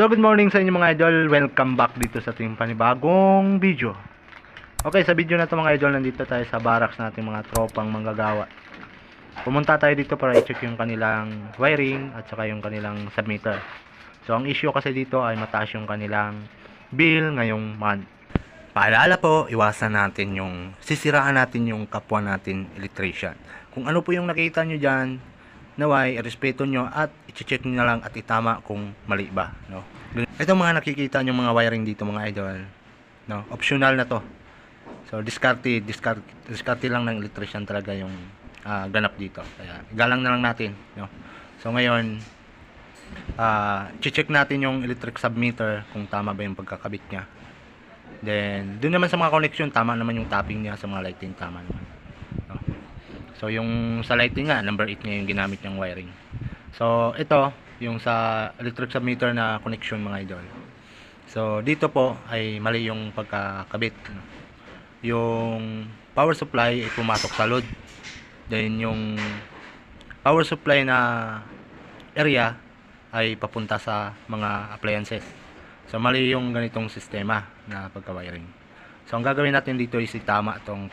So good morning sa inyo mga idol, welcome back dito sa ating panibagong video. Okay, sa video na to mga idol, nandito tayo sa barracks natin mga tropang manggagawa. Pumunta tayo dito para i-check yung kanilang wiring at saka yung kanilang submitter So ang issue kasi dito ay mataas yung kanilang bill ngayong month. Paalala po, iwasan natin yung sisiraan natin yung kapwa natin electrician. Kung ano po yung nakita nyo dyan, naway, respeto nyo at i-check nyo na lang at itama kung mali ba. No? Ito mga nakikita nyo mga wiring dito mga idol. No? Optional na to. So, discarte, discarte, discarte lang ng electrician talaga yung ah, ganap dito. Kaya, galang na lang natin. No? So, ngayon, ah check natin yung electric submeter kung tama ba yung pagkakabit niya. Then, doon naman sa mga connection, tama naman yung tapping niya sa mga lighting, tama naman. So, yung sa lighting nga, number 8 niya yung ginamit niyang wiring. So, ito, yung sa electric submeter na connection mga idol. So, dito po ay mali yung pagkakabit. No? Yung power supply ay pumasok sa load. Then, yung power supply na area ay papunta sa mga appliances. So, mali yung ganitong sistema na pagka-wiring. So, ang gagawin natin dito is itama itong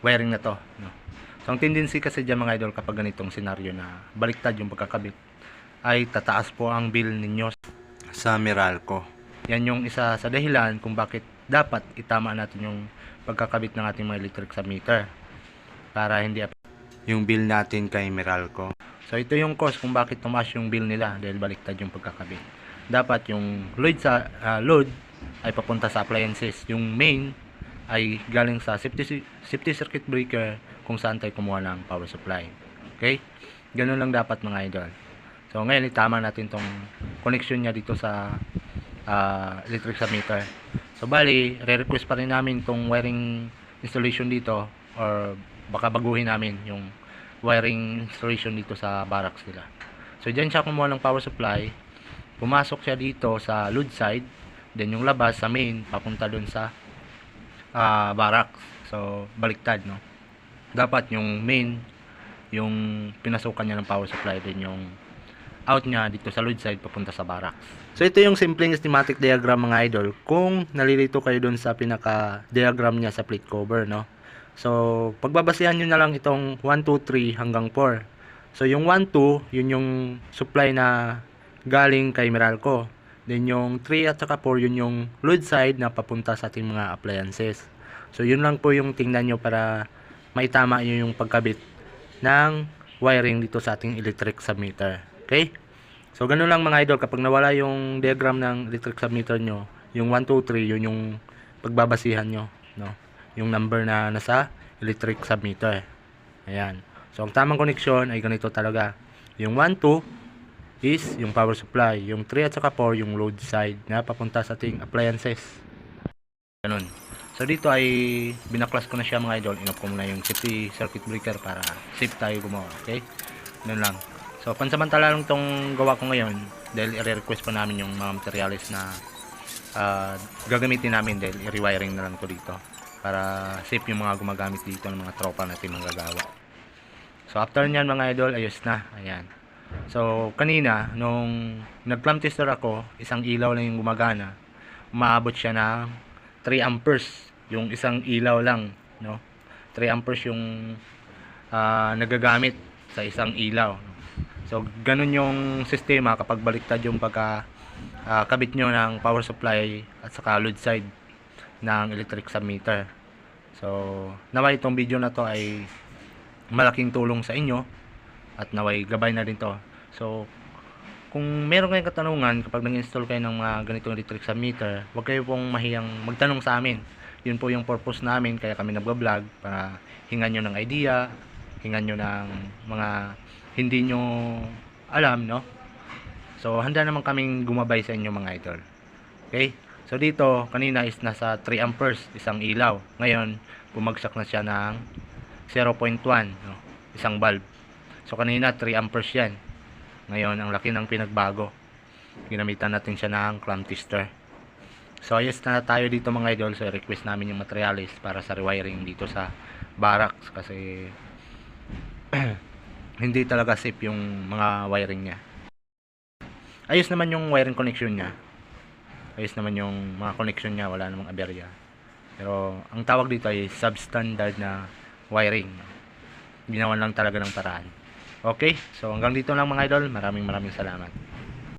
pagka-wiring na to. No? So, ang tendency kasi dyan mga idol kapag ganitong senaryo na baliktad yung pagkakabit, ay tataas po ang bill ninyo sa Meralco. Yan yung isa sa dahilan kung bakit dapat itama natin yung pagkakabit ng ating mga electric submeter para hindi yung bill natin kay Meralco. So ito yung cause kung bakit tumaas yung bill nila dahil baliktad yung pagkakabit. Dapat yung load sa ah, load ay papunta sa appliances. Yung main ay galing sa safety, safety circuit breaker kung saan tayo kumuha ng power supply. Okay? Ganun lang dapat mga idol. So ngayon itama natin tong connection niya dito sa ah, electric submeter. So bali, re-request pa rin namin tong wiring installation dito or baka baguhin namin yung wiring installation dito sa barracks nila. So diyan siya kumuha ng power supply. Pumasok siya dito sa load side, then yung labas sa main papunta doon sa ah, barracks. So baliktad no. Dapat yung main yung pinasukan niya ng power supply din yung out niya dito sa load side papunta sa barracks. So ito yung simpleng schematic diagram mga idol kung nalilito kayo doon sa pinaka diagram niya sa plate cover no. So pagbabasihan niyo na lang itong 1 2 3 hanggang 4. So yung 1 2 yun yung supply na galing kay Meralco. Then yung 3 at saka 4 yun yung load side na papunta sa ating mga appliances. So yun lang po yung tingnan nyo para maitama nyo yung pagkabit ng wiring dito sa ating electric submeter. Okay? So ganun lang mga idol kapag nawala yung diagram ng electric submeter nyo, yung 1 2 3 yun yung pagbabasihan nyo, no? Yung number na nasa electric submeter. Ayan. So ang tamang connection ay ganito talaga. Yung 1 2 is yung power supply. Yung 3 at saka 4 yung load side na papunta sa ating appliances. Ganun. So dito ay binaklas ko na siya mga idol. Inop ko muna yung safety circuit breaker para safe tayo gumawa. Okay? Ganun lang. So pansamantala lang tong gawa ko ngayon dahil i-request pa namin yung mga materials na ah, gagamitin namin dahil i-rewiring na lang to dito para safe yung mga gumagamit dito ng mga tropa natin manggagawa. So after nyan mga idol, ayos na. Ayan. So kanina, nung nag-clamp tester ako, isang ilaw lang yung gumagana. Umaabot siya ng 3 amperes. Yung isang ilaw lang. No? 3 amperes yung ah, nagagamit sa isang ilaw. So ganun yung sistema kapag baliktad yung pagka ah, kabit nyo ng power supply at saka load side ng electric submeter. So, naway itong video na to ay malaking tulong sa inyo at naway gabay na rin to. So, kung meron kayong katanungan kapag nag-install kayo ng mga ganitong electric submeter, huwag kayo pong mahiyang magtanong sa amin. Yun po yung purpose namin kaya kami nagba-vlog para hingan nyo ng idea, hingan nyo ng mga hindi nyo alam, no? So, handa naman kaming gumabay sa inyo mga idol. Okay? So, dito, kanina is nasa 3 amperes, isang ilaw. Ngayon, bumagsak na siya ng 0.1, no? isang bulb. So kanina 3 amperes yan. Ngayon ang laki ng pinagbago. Ginamitan natin siya ng clamp tester. So ayos na tayo dito mga idol. So request namin yung materialis para sa rewiring dito sa barracks kasi hindi talaga safe yung mga wiring niya. Ayos naman yung wiring connection niya. Ayos naman yung mga connection niya, wala namang aberya. Pero ang tawag dito ay substandard na wiring. Ginawan lang talaga ng paraan. Okay, so hanggang dito lang mga idol. Maraming maraming salamat.